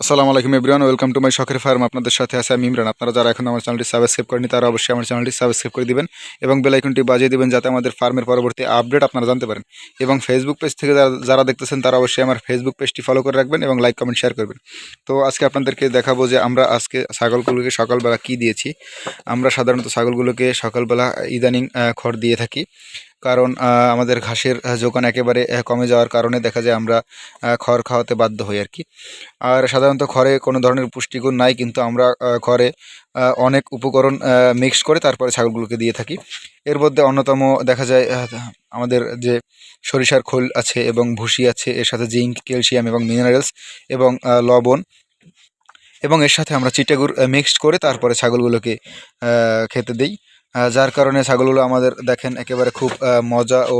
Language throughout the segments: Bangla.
আসসালামু আলাইকুম এভরিওয়ান, ওয়েলকাম টু মাই শখের ফার্ম। আপনাদের সাথে আছে আমি ইমরান। আপনারা যারা এখন আমার চ্যানেলটি সাবস্ক্রাইব করেনি তারা অবশ্যই আমার চ্যানেলটি সাবস্ক্রাইব করে দিবেন এবং বেল আইকনটি বাজিয়ে দিবেন যাতে আমাদের ফার্মের পরবর্তী আপডেট আপনারা জানতে পারেন। এবং ফেসবুক পেজ থেকে যারা দেখতেছেন, তারা অবশ্যই আমার ফেসবুক পেজটি ফলো করে রাখবেন এবং লাইক কমেন্ট শেয়ার করবেন। তো আজকে আপনাদেরকে দেখাবো যে আমরা আজকে ছাগলগুলোকে সকালবেলা কি দিয়েছি। আমরা সাধারণত ছাগলগুলোকে সকালবেলা ইদানিং খড় দিয়ে থাকি। কারণ আমাদের ঘাসের যোগান একেবারে কমে যাওয়ার কারণে দেখা যায় আমরা খড় খাওয়াতে বাধ্য হই আর কি। আর সাধারণত খড়ে কোনো ধরনের পুষ্টিগুণ নাই, কিন্তু আমরা খড়ে অনেক উপকরণ মিক্স করে তারপরে ছাগলগুলোকে দিয়ে থাকি। এর মধ্যে অন্যতম দেখা যায় আমাদের যে সরিষার খোল আছে এবং ভুসি আছে, এর সাথে জিঙ্ক, ক্যালসিয়াম এবং মিনারেলস এবং লবণ এবং এর সাথে আমরা চিটাগুড় মিক্সড করে তারপরে ছাগলগুলোকে খেতে দিই। যার কারণে ছাগলগুলো আমাদের দেখেন একেবারে খুব মজা ও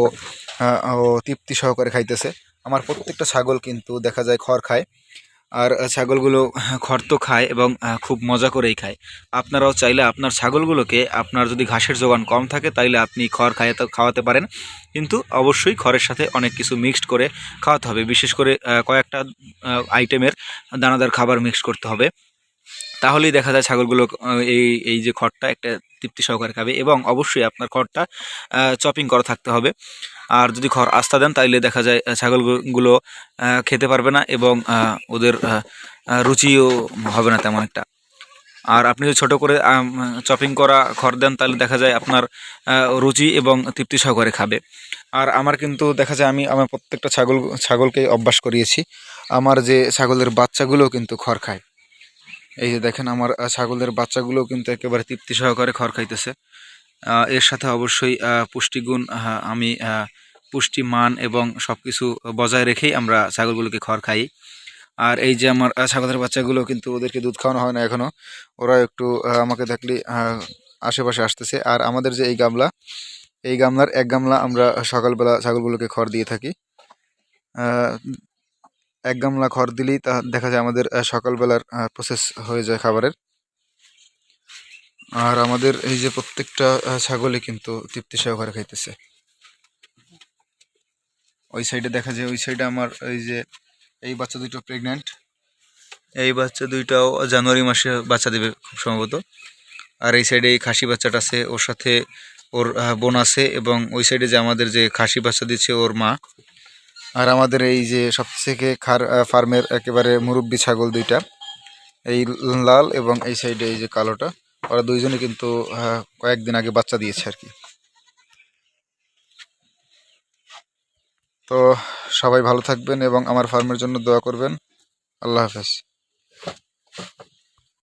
তৃপ্তি সহকারে খাইতেছে। আমার প্রত্যেকটা ছাগল কিন্তু দেখা যায় খড় খায়। আর ছাগলগুলো খড় তো খায় এবং খুব মজা করেই খায়। আপনারাও চাইলে আপনার ছাগলগুলোকে আপনার যদি ঘাসের যোগান কম থাকে তাইলে আপনি খড় খাইতে খাওয়াতে পারেন। কিন্তু অবশ্যই খড়ের সাথে অনেক কিছু মিক্সড করে খাওয়াতে হবে। বিশেষ করে কয়েকটা আইটেমের দানাদার খাবার মিক্স করতে হবে। তাহলেই দেখা যায় ছাগলগুলো এই এই যে খড়টা একটা তৃপ্তি সহকারে খাবে এবং অবশ্যই আপনার খড়টা চপিং করা থাকতে হবে। আর যদি খড় আস্থা দেন, তাইলে দেখা যায় ছাগলগুলো খেতে পারবে না এবং ওদের রুচিও হবে না তেমন একটা। আর আপনি যদি ছোটো করে চপিং করা খড় দেন তাহলে দেখা যায় আপনার রুচি এবং তৃপ্তি সহকারে খাবে। আর আমার কিন্তু দেখা যায়, আমি, আমার প্রত্যেকটা ছাগল ছাগলকে অভ্যাস করিয়েছি। আমার যে ছাগলের বাচ্চাগুলোও কিন্তু খড় খায়। এই যে দেখেন আমার ছাগলের বাচ্চাগুলো কিন্তু একেবারে তৃপ্তি সহকারে খড় খাইতেছে। এর সাথে অবশ্যই পুষ্টিগুণ আমি পুষ্টি, মান এবং সব কিছু বজায় রেখেই আমরা ছাগলগুলোকে খড় খাই। আর এই যে আমার ছাগলের বাচ্চাগুলো কিন্তু ওদেরকে দুধ খাওয়ানো হয় না এখনও ওরা একটু আমাকে দেখলে আশেপাশে আসতেছে। আর আমাদের যে এই গামলা, এই গামলার এক গামলা আমরা সকালবেলা ছাগলগুলোকে খড় দিয়ে থাকি। এক গামলা খড় দিলেই তা দেখা যায় আমাদের সকালবেলার প্রসেস হয়ে যায় খাবারের। আর আমাদের এই যে প্রত্যেকটা ছাগলই কিন্তু তৃপ্তি সহকারে খাইতেছে। ওই সাইডে দেখা যায়, ওই সাইডে আমার এই যে, এই বাচ্চা দুটো প্রেগন্যান্ট এই বাচ্চা দুইটাও জানুয়ারি মাসে বাচ্চা দেবে খুব সম্ভবত। আর এই সাইডে এই খাসি বাচ্চাটা আছে, ওর সাথে ওর বোন আছে এবং ওই সাইডে যে আমাদের যে খাসি বাচ্চা দিচ্ছে ওর মা। আর আমাদের এই যে সব থেকে খার ফার্মের একেবারে মুরব্বী ছাগল দুইটা, এই লাল এবং এই সাইডে এই যে কালোটা, ওরা দুইজনে কিন্তু কয়েকদিন আগে বাচ্চা দিয়েছে আর কি। তো সবাই ভালো থাকবেন এবং আমার ফার্মের জন্য দোয়া করবেন। আল্লাহ হাফেজ।